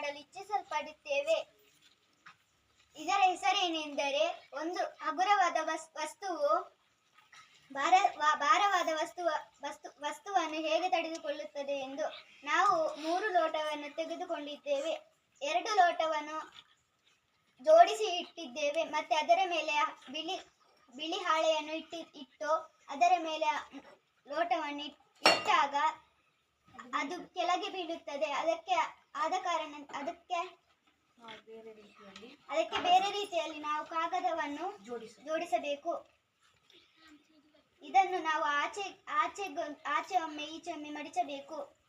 ಮಾಡಲು ಇಚ್ಛಿಸಲ್ಪಡುತ್ತೇವೆ. ಇದರ ಹೆಸರೇನೆಂದರೆ, ಒಂದು ಹಗುರವಾದ ವಸ್- ವಸ್ತುವು, ಭಾರ ಭಾರವಾದ ವಸ್ತುವ ವಸ್ತು, ವಸ್ತುವನ್ನು ಹೇಗೆ ತಡೆದುಕೊಳ್ಳುತ್ತದೆ ಎಂದು ನಾವು ಮೂರು ಲೋಟವನ್ನು ತೆಗೆದುಕೊಂಡಿದ್ದೇವೆ. ಎರಡು ಲೋಟವನ್ನು ಜೋಡಿಸಿ ಇಟ್ಟಿದ್ದೇವೆ. ಮತ್ತೆ ಅದರ ಮೇಲೆ ಬಿಳಿ ಬಿಳಿ ಹಾಳೆಯನ್ನು ಇಟ್ಟಿ, ಇಟ್ಟು ಅದರ ಮೇಲೆ ಲೋಟವನ್ನು ಇಟ್ಟಾಗ ಅದು ಕೆಳಗೆ ಬೀಳುತ್ತದೆ. ಅದಕ್ಕೆ ಆದ ಕಾರಣ ಅದಕ್ಕೆ ಬೇರೆ ರೀತಿಯಲ್ಲಿ ಅದಕ್ಕೆ ಬೇರೆ ರೀತಿಯಲ್ಲಿ ನಾವು ಕಾಗದವನ್ನು ಜೋಡಿಸು ಜೋಡಿಸಬೇಕು. ಇದನ್ನು ನಾವು ಆಚೆ ಆಚೆ ಆಚೆ ಒಮ್ಮೆ ಈಚೆ ಒಮ್ಮೆ ಮಡಿಚಬೇಕು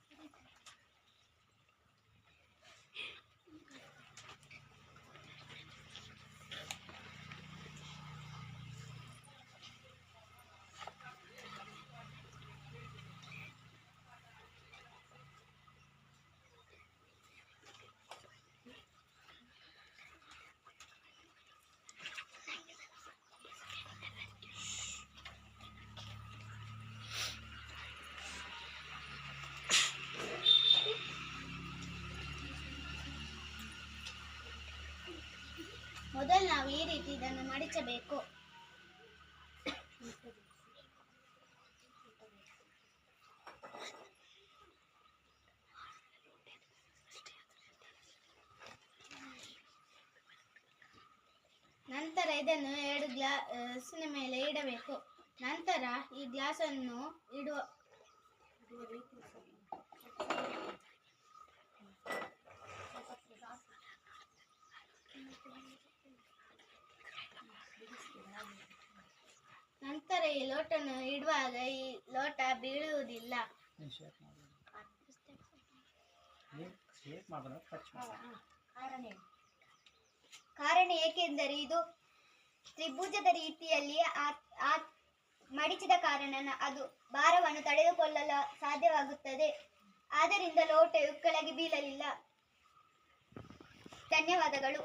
ಮೊದಲು ನಾವು ಈ ರೀತಿ ಇದನ್ನು ಮಡಚಬೇಕು ನಂತರ ಇದನ್ನು ಎರಡು ಗ್ಲಾಸಿನ ಮೇಲೆ ಇಡಬೇಕು. ನಂತರ ಈ ಗ್ಲಾಸನ್ನು ಇಡುವ ನಂತರ ಈ ಲೋಟನ್ನು ಇಡುವಾಗ ಈ ಲೋಟ ಬೀಳುವುದಿಲ್ಲ. ಕಾರಣ? ಏಕೆಂದರೆ ಇದು ತ್ರಿಭುಜದ ರೀತಿಯಲ್ಲಿ ಮಡಿಚಿದ ಕಾರಣ ಅದು ಭಾರವನ್ನು ತಡೆದುಕೊಳ್ಳಲು ಸಾಧ್ಯವಾಗುತ್ತದೆ. ಆದ್ದರಿಂದ ಲೋಟವು ಕೆಳಗೆ ಬೀಳಲಿಲ್ಲ. ಧನ್ಯವಾದಗಳು.